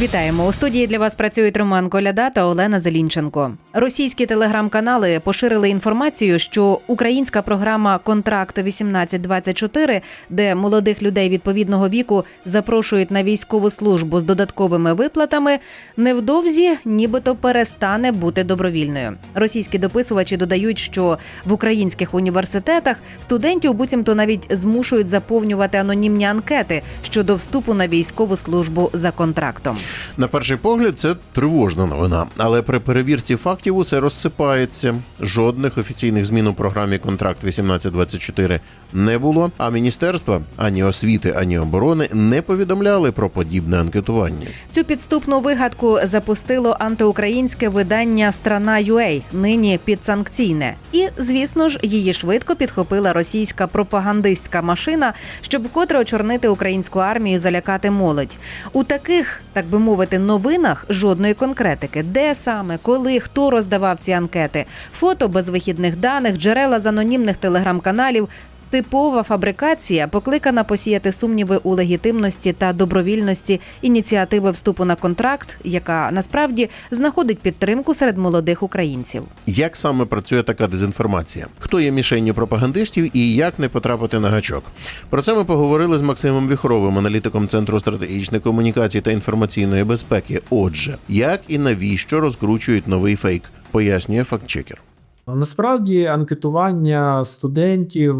Вітаємо у студії. Для вас працюють Роман Коляда та Олена Зелінченко. Російські телеграм-канали поширили інформацію, що українська програма Контракт 1824 де молодих людей відповідного віку запрошують на військову службу з додатковими виплатами, невдовзі нібито перестане бути добровільною. Російські дописувачі додають, що в українських університетах студентів буцімто навіть змушують заповнювати анонімні анкети щодо вступу на військову службу за контрактом. На перший погляд, це тривожна новина, але при перевірці фактів усе розсипається. Жодних офіційних змін у програмі Контракт 1824 не було. А міністерства ані освіти, ані оборони не повідомляли про подібне анкетування. Цю підступну вигадку запустило антиукраїнське видання Страна UA, нині підсанкційне. І, звісно ж, її швидко підхопила російська пропагандистська машина, щоб вкотре очорнити українську армію, залякати молодь. У таких, так би мовити, новинах жодної конкретики, де саме, коли, хто роздавав ці анкети, фото без вихідних даних, джерела з анонімних телеграм-каналів. Типова фабрикація покликана посіяти сумніви у легітимності та добровільності ініціативи вступу на контракт, яка насправді знаходить підтримку серед молодих українців. Як саме працює така дезінформація? Хто є мішенню пропагандистів і як не потрапити на гачок? Про це ми поговорили з Максимом Віхровим, аналітиком Центру стратегічної комунікації та інформаційної безпеки. Отже, як і навіщо розкручують новий фейк, пояснює фактчекер. Насправді анкетування студентів,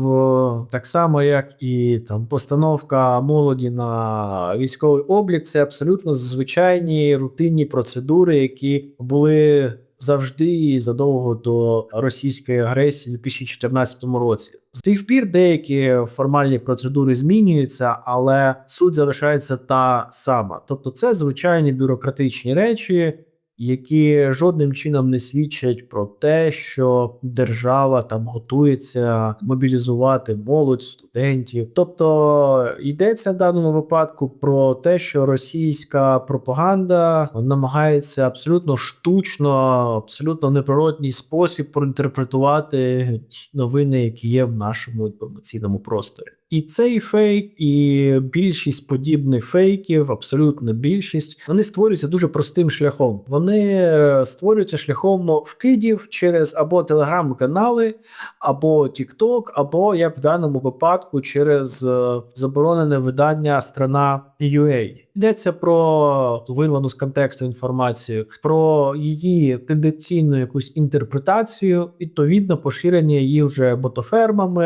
так само як і там постановка молоді на військовий облік, це абсолютно звичайні рутинні процедури, які були завжди задовго до російської агресії у 2014 році. З тих пір деякі формальні процедури змінюються, але суть залишається та сама. Тобто, це звичайні бюрократичні речі, які жодним чином не свідчать про те, що держава там готується мобілізувати молодь, студентів. Тобто йдеться в даному випадку про те, що російська пропаганда намагається абсолютно штучно, абсолютно неприродній спосіб проінтерпретувати новини, які є в нашому інформаційному просторі. І цей фейк, і більшість подібних фейків, абсолютно більшість, вони створюються дуже простим шляхом. Вони е, створюються шляхом вкидів через або телеграм-канали, або TikTok, або як в даному випадку через е, заборонене видання страна UA. Йдеться про вирвану з контексту інформацію, про її тенденційну якусь інтерпретацію, відповідно поширення її вже ботофермами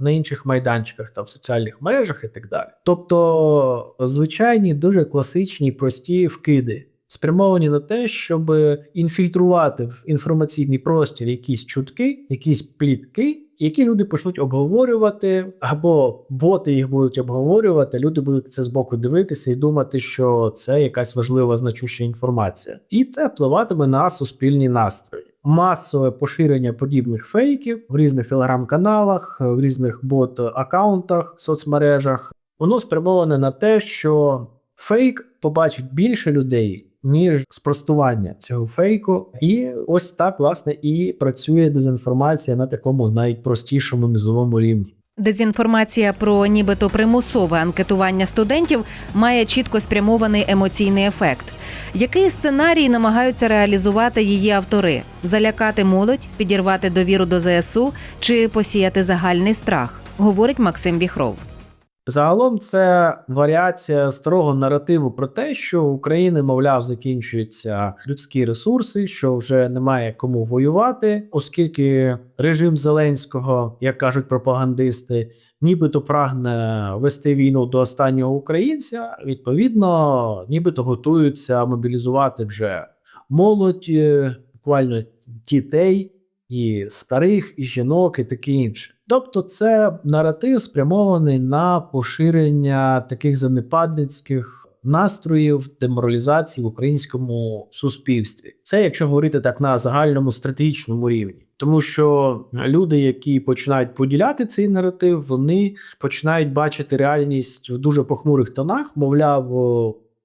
на інших майданчиках та в соціальних мережах і так далі. Тобто звичайні дуже класичні прості вкиди. Спрямовані на те, щоб інфільтрувати в інформаційний простір якісь чутки, якісь плітки, які люди почнуть обговорювати, або боти їх будуть обговорювати. Люди будуть це збоку дивитися і думати, що це якась важлива значуща інформація, і це впливатиме на суспільні настрої. Масове поширення подібних фейків в різних телеграм-каналах, в різних бот-аккаунтах, соцмережах. Воно спрямоване на те, що фейк побачить більше людей. Ніж спростування цього фейку, і ось так власне і працює дезінформація на такому навіть простішому низовому рівні. Дезінформація про нібито примусове анкетування студентів має чітко спрямований емоційний ефект. Який сценарій намагаються реалізувати її автори: залякати молодь, підірвати довіру до ЗСУ чи посіяти загальний страх, говорить Максим Віхров. Загалом це варіація старого наративу про те, що у України, мовляв, закінчуються людські ресурси, що вже немає кому воювати, оскільки режим Зеленського, як кажуть пропагандисти, нібито прагне вести війну до останнього українця. Відповідно, нібито готуються мобілізувати вже молодь, е, буквально дітей. І старих, і жінок, і таке інше. Тобто, це наратив спрямований на поширення таких занепадницьких настроїв деморалізації в українському суспільстві. Це якщо говорити так на загальному стратегічному рівні. Тому що люди, які починають поділяти цей наратив, вони починають бачити реальність в дуже похмурих тонах. Мовляв,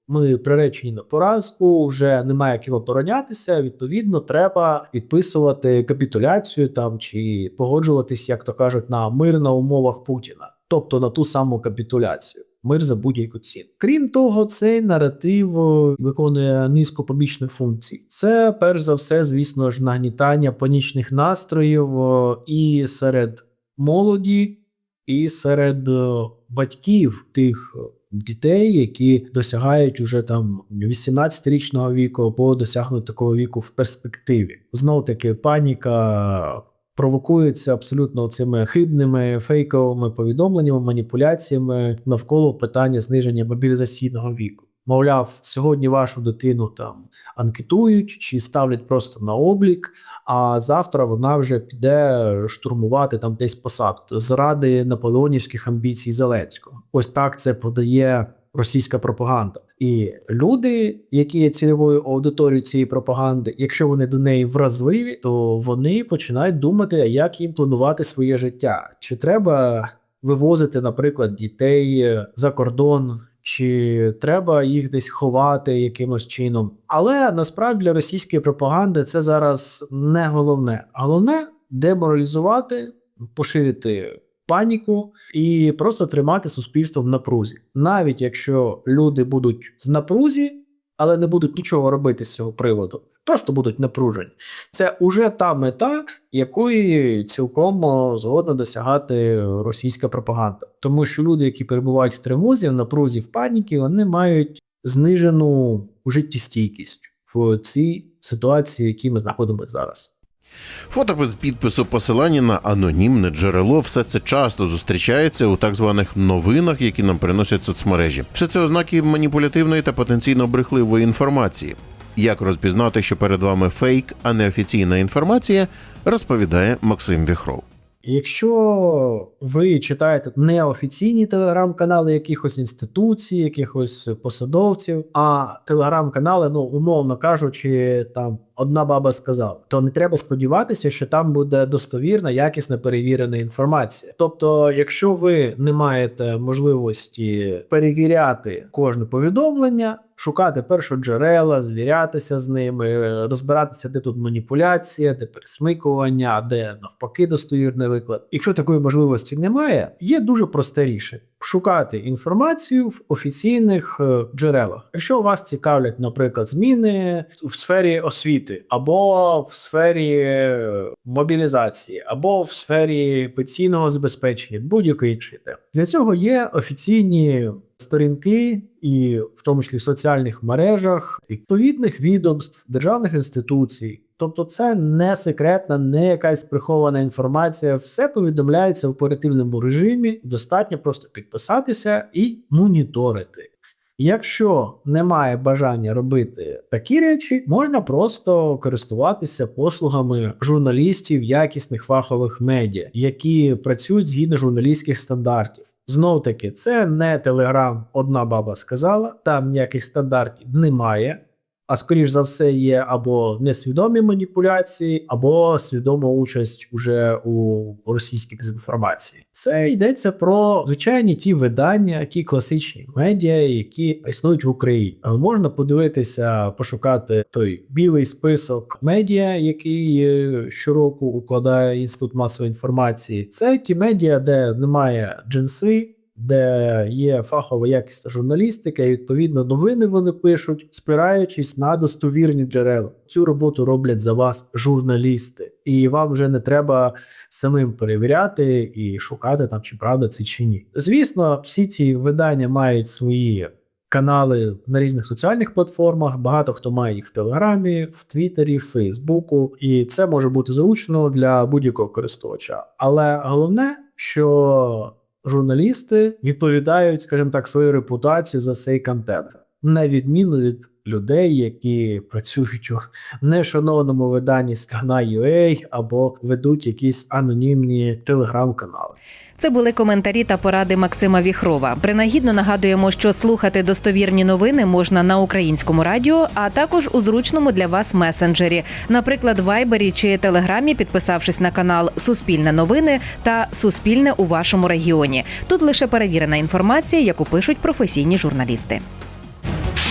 Ми приречені на поразку, вже немає ким оборонятися. Відповідно, треба підписувати капітуляцію там чи погоджуватись, як то кажуть, на мир на умовах Путіна, тобто на ту саму капітуляцію. Мир за будь-яку ціну. Крім того, цей наратив е, виконує низку побічних функцій. Це перш за все, звісно ж, нагнітання панічних настроїв е, і серед молоді, і серед е, батьків тих е, дітей, які досягають уже там 18-річного віку або досягнуть такого віку в перспективі. Знов таки паніка провокується абсолютно цими хибними фейковими повідомленнями, маніпуляціями навколо питання зниження мобілізаційного віку. Мовляв, сьогодні вашу дитину там анкетують чи ставлять просто на облік, а завтра вона вже піде штурмувати там десь посад заради наполеонівських амбіцій Зеленського. Ось так це подає російська пропаганда. І люди, які є цільовою аудиторією цієї пропаганди, якщо вони до неї вразливі, то вони починають думати, як їм планувати своє життя. Чи треба вивозити, наприклад, дітей за кордон, чи треба їх десь ховати якимось чином. Але насправді для російської пропаганди це зараз не головне. Головне деморалізувати, поширити паніку і просто тримати суспільство в напрузі. Навіть якщо люди будуть в напрузі, але не будуть нічого робити з цього приводу, просто будуть напружені. Це уже та мета, якої цілком згодна досягати російська пропаганда. Тому що люди, які перебувають в тривозі, в напрузі, в паніки, вони мають знижену життєстійкість в цій ситуації, в якій ми знаходимося зараз. Фото без підпису посилання на анонімне джерело все це часто зустрічається у так званих новинах, які нам приносять соцмережі. Все це ознаки маніпулятивної та потенційно брехливої інформації. Як розпізнати, що перед вами фейк, а не офіційна інформація, розповідає Максим Віхров. Якщо ви читаєте неофіційні телеграм-канали якихось інституцій, якихось посадовців, а телеграм-канали, ну умовно кажучи, там одна баба сказала, то не треба сподіватися, що там буде достовірна, якісна перевірена інформація. Тобто, якщо ви не маєте можливості перевіряти кожне повідомлення. Шукати першоджерела, звірятися з ними, розбиратися, де тут маніпуляція, де пересмикування, де навпаки достовірний виклад. Якщо такої можливості немає, є дуже просте рішення. Шукати інформацію в офіційних е, джерелах. Якщо вас цікавлять, наприклад, зміни в сфері освіти, або в сфері е, мобілізації, або в сфері пенсійного забезпечення, будь-якої теми. Для цього є офіційні сторінки, і в тому числі в соціальних мережах, відповідних відомств, державних інституцій. Тобто, це не секретна, не якась прихована інформація. Все повідомляється в оперативному режимі. Достатньо просто підписатися і моніторити. Якщо немає бажання робити такі речі, можна просто користуватися послугами журналістів якісних фахових медіа, які працюють згідно журналістських стандартів. Знов таки, це не телеграм, одна баба сказала, там ніяких стандартів немає. А скоріш за все, є або несвідомі маніпуляції, або свідома участь уже у російській дезінформації. Це йдеться про звичайні ті видання, ті класичні медіа, які існують в Україні. Можна подивитися, пошукати той білий список медіа, який е, щороку укладає інститут масової інформації. Це ті медіа, де немає джинси. Де є фахова якісна журналістика, і відповідно новини вони пишуть, спираючись на достовірні джерела. Цю роботу роблять за вас журналісти, і вам вже не треба самим перевіряти і шукати там, чи правда це чи ні. Звісно, всі ці видання мають свої канали на різних соціальних платформах. Багато хто має їх в Телеграмі, в Твіттері, в Фейсбуку, і це може бути зручно для будь-якого користувача. Але головне, що журналісти відповідають, скажімо так, свою репутацію за цей контент, на відміну від людей, які працюють у нешанованому виданні страна.ua або ведуть якісь анонімні телеграм-канали. Це були коментарі та поради Максима Віхрова. Принагідно нагадуємо, що слухати достовірні новини можна на українському радіо, а також у зручному для вас месенджері, наприклад, Вайбері чи Телеграмі, підписавшись на канал Суспільне новини та Суспільне у вашому регіоні. Тут лише перевірена інформація, яку пишуть професійні журналісти.